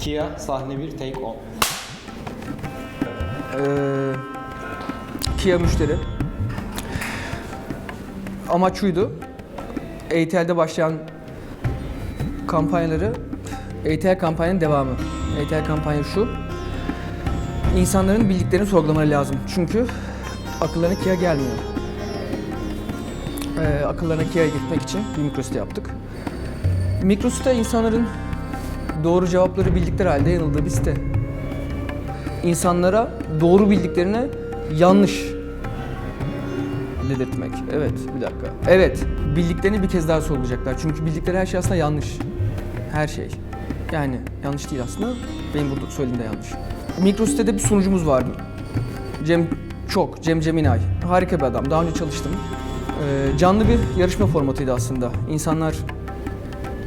Kia sahne 1 take on. Ee, Kia müşteri. Amaç şuydu. ATL'de başlayan kampanyaları ATL kampanyanın devamı. ATL kampanya şu. İnsanların bildiklerini sorgulamaları lazım. Çünkü akıllarına Kia gelmiyor. Ee, akıllarına Kia'ya gitmek için bir mikrosite yaptık. Mikrosite insanların doğru cevapları bildikleri halde yanıldığı bir site insanlara doğru bildiklerini yanlış dedirtmek. Evet, bir dakika. Evet, bildiklerini bir kez daha sorgulayacaklar. Çünkü bildikleri her şey aslında yanlış. Her şey. Yani yanlış değil aslında. Benim burada söylediğim de yanlış. Mikro sitede bir sunucumuz vardı. Cem çok, Cem Ceminay. Harika bir adam. Daha önce çalıştım. Ee, canlı bir yarışma formatıydı aslında. İnsanlar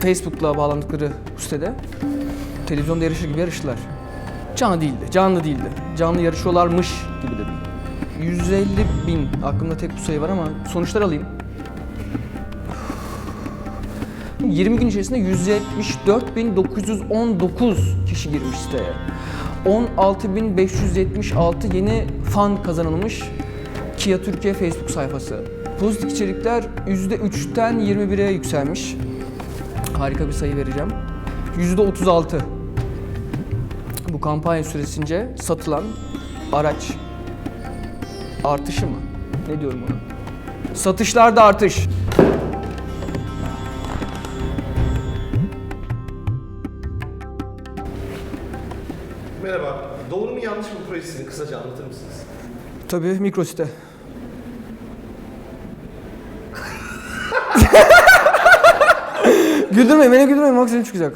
Facebook'la bağlandıkları bu sitede televizyonda yarışır gibi yarıştılar. Canlı değildi, canlı değildi. Canlı yarışıyorlarmış gibi dedim. 150 bin, aklımda tek bu sayı var ama sonuçlar alayım. 20 gün içerisinde 174.919 kişi girmiş siteye. 16.576 yeni fan kazanılmış Kia Türkiye Facebook sayfası. Pozitif içerikler %3'ten 21'e yükselmiş. Harika bir sayı vereceğim. %36 bu kampanya süresince satılan araç artışı mı? Ne diyorum ona? Satışlarda artış. Merhaba. Doğru mu yanlış mı projesini kısaca anlatır mısınız? Tabii mikrosite. güldürmeyin, beni güldürmeyin. Bak çıkacak.